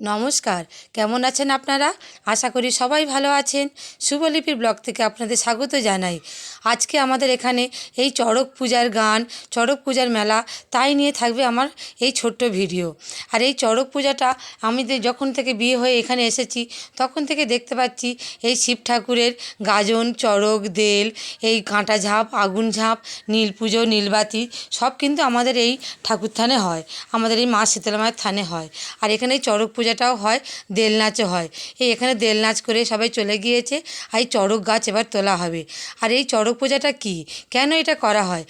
নমস্কার। কেমন আছেন আপনারা? আশা করি সবাই ভালো আছেন। শুভলিপির ব্লগ থেকে আপনাদের স্বাগত জানাই। আজকে আমাদের এখানে এই চড়ক পূজার গান, চড়ক পূজার মেলা, তাই নিয়ে থাকবে আমার এই ছোট্ট ভিডিও। আর এই চড়ক পূজাটা আমি যখন থেকে বিয়ে হয়ে এখানে এসেছি, তখন থেকে দেখতে পাচ্ছি এই শিব ঠাকুরের গাজন, চড়ক, দেল, এই কাঁটা ঝাঁপ, আগুন ঝাঁপ, নীল পুজো নীলবাতি সব কিন্তু আমাদের এই ঠাকুর থানে হয়। আমাদের এই মা শীতলা মায়ের থানে হয়। আর এখানে এই চড়ক পূজাটাও হয়, দেল নাচও হয়। এই এখানে দেল নাচ করে সবাই চলে গিয়েছে, আর এই চড়ক গাছ এবার তোলা হবে। আর এই চড়ক পূজাটা কি? কেন এটা করা হয়?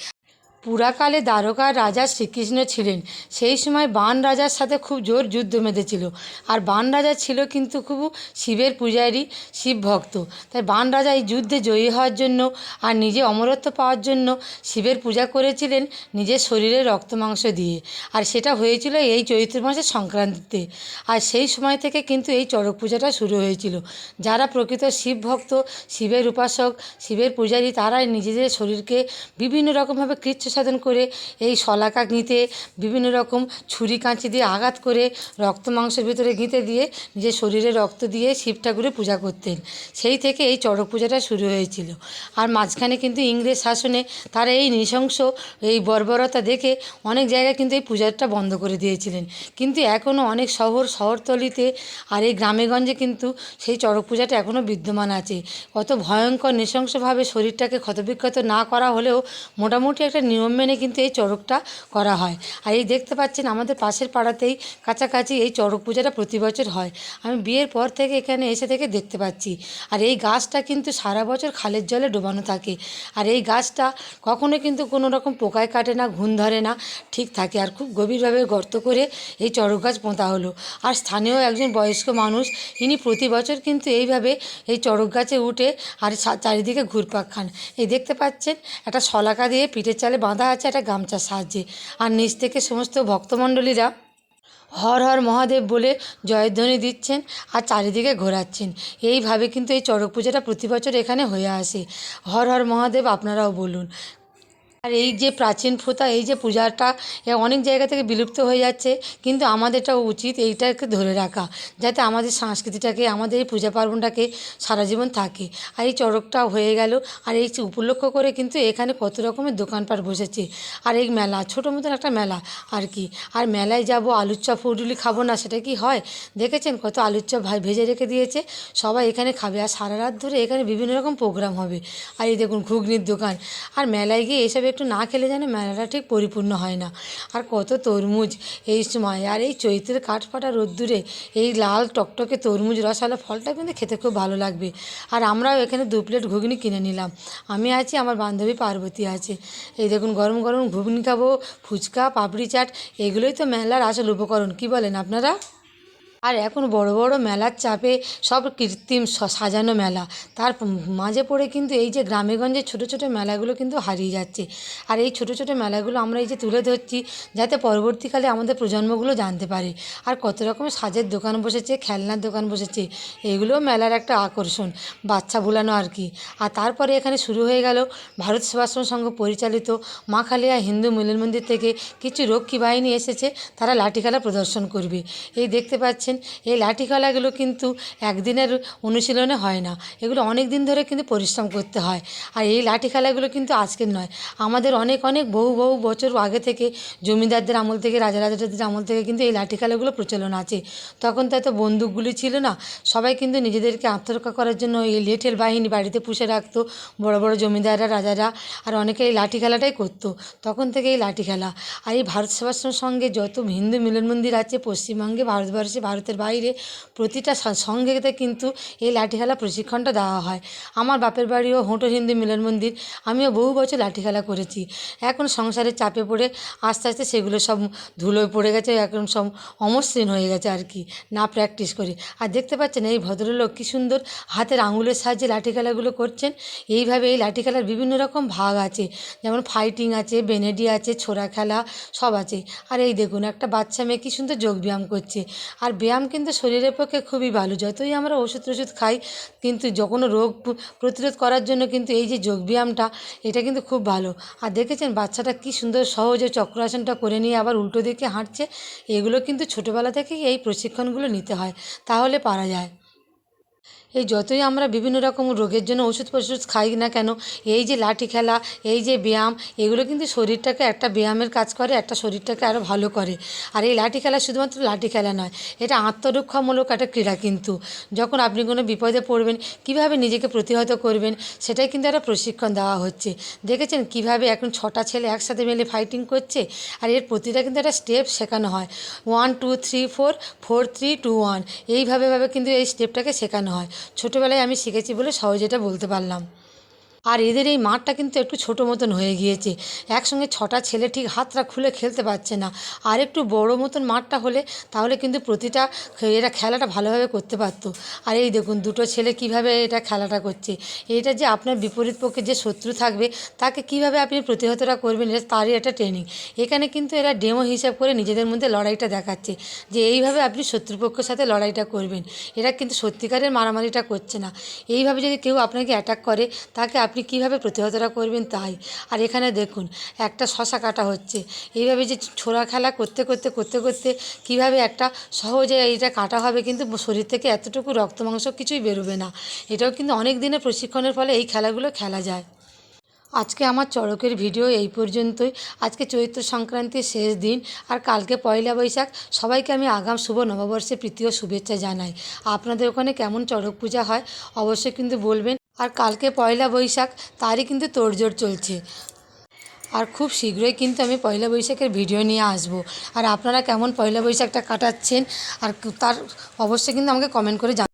পুরাকালে দ্বারকার রাজা শ্রীকৃষ্ণ ছিলেন। সেই সময় বান রাজার সাথে খুব জোর যুদ্ধ বেঁধেছিল। আর বান রাজা ছিল কিন্তু খুব শিবের পূজারী, শিব ভক্ত। তাই বান রাজা এই যুদ্ধে জয়ী হওয়ার জন্য আর নিজে অমরত্ব পাওয়ার জন্য শিবের পূজা করেছিলেন নিজের শরীরে রক্ত মাংস দিয়ে। আর সেটা হয়েছিল এই চৈত্র মাসের সংক্রান্তিতে। আর সেই সময় থেকে কিন্তু এই চড়ক পূজাটা শুরু হয়েছিল। যারা প্রকৃত শিব ভক্ত, শিবের উপাসক, শিবের পূজারী, তারাই নিজেদের শরীরকে বিভিন্ন রকমভাবে কৃচ্ছ সাধন করে এই শলাকা গিঁতে বিভিন্ন রকম ছুরি কাঁচি দিয়ে আঘাত করে রক্ত মাংসের ভিতরে গিঁতে দিয়ে নিজের শরীরে রক্ত দিয়ে শিব ঠাকুরের পূজা করতেন। সেই থেকে এই চড়ক পূজাটা শুরু হয়েছিল। আর মাঝখানে কিন্তু ইংরেজ শাসনে তারা এই নৃশংস, এই বর্বরতা দেখে অনেক জায়গায় কিন্তু এই পূজাটা বন্ধ করে দিয়েছিলেন। কিন্তু এখনও অনেক শহর, শহরতলিতে আর এই গ্রামেগঞ্জে কিন্তু সেই চড়ক পূজাটা এখনও বিদ্যমান আছে। অত ভয়ঙ্কর নৃশংসভাবে শরীরটাকে ক্ষতবিক্ষত না করা হলেও মোটামুটি একটা নিয়ম মেনে কিন্তু এই চড়কটা করা হয়। আর এই দেখতে পাচ্ছেন আমাদের পাশের পাড়াতেই কাছাকাছি এই চড়ক পূজাটা প্রতি বছর হয়। আমি বিয়ের পর থেকে এখানে এসে থেকে দেখতে পাচ্ছি। আর এই গাছটা কিন্তু সারা বছর খালের জলে ডোবানো থাকে। আর এই গাছটা কখনো কিন্তু কোনো রকম পোকায় কাটে না, ঘুণ ধরে না, ঠিক থাকে। আর খুব গভীরভাবে গর্ত করে এই চড়ক গাছ পোঁতা হলো। আর স্থানীয় একজন বয়স্ক মানুষ, ইনি প্রতি বছর কিন্তু এইভাবে এই চড়ক গাছে উঠে আর চারিদিকে ঘুরপাক খান। এই দেখতে পাচ্ছেন, একটা শলাকা দিয়ে পিঠের চালে বাঁধা আছে একটা গামছার সাহায্যে। আর নিচ থেকে সমস্ত ভক্তমণ্ডলীরা হর হর মহাদেব বলে জয়ধ্বনি দিচ্ছেন আর চারিদিকে ঘোরাচ্ছেন। এইভাবে কিন্তু এই চড়ক পূজাটা প্রতি বছর এখানে হয়ে আসে। হর হর মহাদেব, আপনারাও বলুন। আর এই যে প্রাচীন প্রথা, এই যে পূজাটা অনেক জায়গা থেকে বিলুপ্ত হয়ে যাচ্ছে। কিন্তু আমাদেরটাও উচিত এইটাকে ধরে রাখা, যাতে আমাদের সংস্কৃতিটাকে, আমাদের এই পূজা পার্বণটাকে সারা জীবন থাকে। আর এই চড়কটা হয়ে গেল, আর এই উপলক্ষ করে কিন্তু এখানে কত রকমের দোকানপাট বসেছে। আর এই মেলা, ছোটো মতন একটা মেলা, আর কি। আর মেলায় যাব, আলুর চপ ফুডুলি খাব না, সেটা কি হয়? দেখেছেন কত আলুর চপ ভাই ভেজে রেখে দিয়েছে? সবাই এখানে খাবে, আর সারা রাত ধরে এখানে বিভিন্ন রকম প্রোগ্রাম হবে। আর এই দেখুন, ঘুগনির দোকান। আর মেলায় গিয়ে এসব একটু না খেলে যেন মেলাটা ঠিক পরিপূর্ণ হয় না। আর কত তরমুজ, এই সময়। আর এই চৈত্রের কাঠফাটা রোদ্দুরে এই লাল টকটকে তরমুজ রসালো ফলটা কিন্তু খেতে খুব ভালো লাগবে। আর আমরাও এখানে দু প্লেট ঘুগনি কিনে নিলাম। আমি আছি, আমার বান্ধবী পার্বতী আছে। এই দেখুন, গরম গরম ঘুগনি খাব, ফুচকা, পাপড়ি চাট, এগুলোই তো মেলার আসল উপকরণ। কি বলেন আপনারা? আর এখন বড় বড় মেলার চাপে সব কৃত্রিম সাজানো মেলা। তার মাঝে পড়ে কিন্তু এই যে গ্রামেগঞ্জে ছোটো ছোটো মেলাগুলো কিন্তু হারিয়ে যাচ্ছে। আর এই ছোটো ছোটো মেলাগুলো আমরা এই যে তুলে ধরছি, যাতে পরবর্তীকালে আমাদের প্রজন্মগুলো জানতে পারে। আর কত রকমের সাজের দোকান বসেছে, খেলনার দোকান বসেছে, এগুলোও মেলার একটা আকর্ষণ, বাচ্চা ভুলানো আর কি। আর তারপরে এখানে শুরু হয়ে গেল ভারত সেবাশ্রম সংঘ পরিচালিত মা খালিয়া হিন্দু মিলন মন্দির থেকে কিছু রক্ষী বাহিনী এসেছে, তারা লাঠি খেলা প্রদর্শন করবে। এই দেখতে পাচ্ছেন এই লাঠি খেলাগুলো কিন্তু একদিনের অনুশীলনে হয় না। এগুলো অনেক দিন ধরে কিন্তু পরিশ্রম করতে হয়। আর এই লাঠি খেলাগুলো কিন্তু আজকের নয়। আমাদের অনেক অনেক, বহু বহু বছর আগে থেকে জমিদারদের আমল থেকে, রাজা রাজাদের আমল থেকে কিন্তু এই লাঠি খেলাগুলো প্রচলন আছে। তখন তো এত বন্দুকগুলি ছিল না। সবাই কিন্তু নিজেদেরকে আত্মরক্ষা করার জন্য এই লেঠেল বাহিনী বাড়িতে পুষে রাখতো। বড় বড় জমিদাররা, রাজারা আর অনেকে এই লাঠি খেলাটাই করতো। তখন থেকে এই লাঠি খেলা আর এই ভারত সেবাশ্রমের সঙ্গে যত হিন্দু মিলন মন্দির আছে, পশ্চিমবঙ্গে, ভারতবর্ষে ভারতের বাইরে প্রতিটা সঙ্গেতে কিন্তু এই লাঠি খেলা প্রশিক্ষণটা দেওয়া হয়। আমার বাপের বাড়িও হোঁটো হিন্দু মিলন মন্দির। আমিও বহু বছর লাঠি খেলা করেছি। এখন সংসারের চাপে পড়ে আস্তে আস্তে সেগুলো সব ধুলোয় পড়ে গেছে, এখন সব অমসৃণ হয়ে গেছে আর কি। না প্র্যাকটিস করে। আর দেখতে পাচ্ছেন এই ভদ্রলোক কী সুন্দর হাতের আঙুলের সাহায্যে লাঠি খেলাগুলো করছেন। এইভাবে এই লাঠি খেলার বিভিন্ন রকম ভাগ আছে। যেমন ফাইটিং আছে বেনেডি আছে, ছোড়া খেলা সব আছে। আর এই দেখুন একটা বাচ্চা মেয়ে কী সুন্দর যোগব্যায়াম করছে। আর ব্যায়াম কিন্তু শরীরের পক্ষে খুবই ভালো। যতই আমরা ওষুধ টষুধ খাই, কিন্তু যখন রোগ প্রতিরোধ করার জন্য কিন্তু এই যে যোগব্যায়ামটা, এটা কিন্তু খুব ভালো। আর দেখেছেন বাচ্চাটা কি সুন্দর সহজে চক্রাসনটা করে নিয়ে আবার উল্টো দিকে হাঁটছে, এগুলো কিন্তু ছোটোবেলা থেকেই এই প্রশিক্ষণগুলো নিতে হয়। তাহলে পারা যায়। এই যতই আমরা বিভিন্ন রকম রোগের জন্য ওষুধ ফষুধ খাই না কেন, এই যে লাঠি খেলা, এই যে ব্যায়াম, এগুলো কিন্তু শরীরটাকে একটা ব্যায়ামের কাজ করে, একটা শরীরটাকে আরও ভালো করে। আর এই লাঠি খেলা শুধুমাত্র লাঠি খেলা নয়, এটা আত্মরক্ষামূলক একটা ক্রীড়া কিন্তু। যখন আপনি কোনো বিপদে পড়বেন, কীভাবে নিজেকে প্রতিহত করবেন, সেটাই কিন্তু একটা প্রশিক্ষণ দেওয়া হচ্ছে। দেখেছেন কীভাবে এখন ছটা ছেলে একসাথে মিলে ফাইটিং করছে? আর এর প্রতিটা কিন্তু একটা স্টেপ শেখানো হয়। One two three four four three two one এইভাবেভাবে কিন্তু এই স্টেপটাকে শেখানো হয়। ছোটোবেলায় আমি শিখেছি বলে সহজে এটা বলতে পারলাম। আর এদের এই মাঠটা কিন্তু একটু ছোটো মতন হয়ে গিয়েছে। একসঙ্গে ছটা ছেলে ঠিক হাতটা খুলে খেলতে পারছে না। আর একটু বড় মতন মাঠটা হলে তাহলে কিন্তু প্রতিটা এরা খেলাটা ভালোভাবে করতে পারতো। আর এই দেখুন, দুটো ছেলে কীভাবে এটা খেলাটা করছে। এটা যে আপনার বিপরীত পক্ষে যে শত্রু থাকবে, তাকে কীভাবে আপনি প্রতিহতটা করবেন, এটা তারই একটা ট্রেনিং এখানে কিন্তু এরা ডেমো হিসাব করে নিজেদের মধ্যে লড়াইটা দেখাচ্ছে। যে এইভাবে আপনি শত্রুপক্ষের সাথে লড়াইটা করবেন। এরা কিন্তু সত্যিকারের মারামারিটা করছে না। এইভাবে যদি কেউ আপনাকে অ্যাটাক করে, তাকে আপনি কীভাবে প্রতিহতটা করবেন তাই? আর এখানে দেখুন, একটা শশা কাটা হচ্ছে। এইভাবে যে ছোড়া খেলা করতে করতে করতে করতে কীভাবে একটা সহজে এইটা কাটা হবে কিন্তু শরীর থেকে এতটুকু রক্ত মাংস কিছুই বেরোবে না। এটাও কিন্তু অনেক দিনের প্রশিক্ষণের ফলে এই খেলাগুলো খেলা যায়। আজকে আমার চড়কের ভিডিও এই পর্যন্তই। আজকে চৈত্র সংক্রান্তির শেষ দিন আর কালকে পয়লা বৈশাখ। সবাইকে আমি আগাম শুভ নববর্ষে প্রীতি ও শুভেচ্ছা জানাই। আপনাদের ওখানে কেমন চড়ক পূজা হয় অবশ্যই কিন্তু বলবেন। আর কালকে পয়লা বৈশাখ, তারই কিন্তু তোড়জোড় চলছে। আর খুব শীঘ্রই কিন্তু আমি পয়লা বৈশাখের ভিডিও নিয়ে আসব। আর আপনারা কেমন পয়লা বৈশাখটা কাটাচ্ছেন, আর তার অবশ্যই কিন্তু আমাকে কমেন্ট করে জানান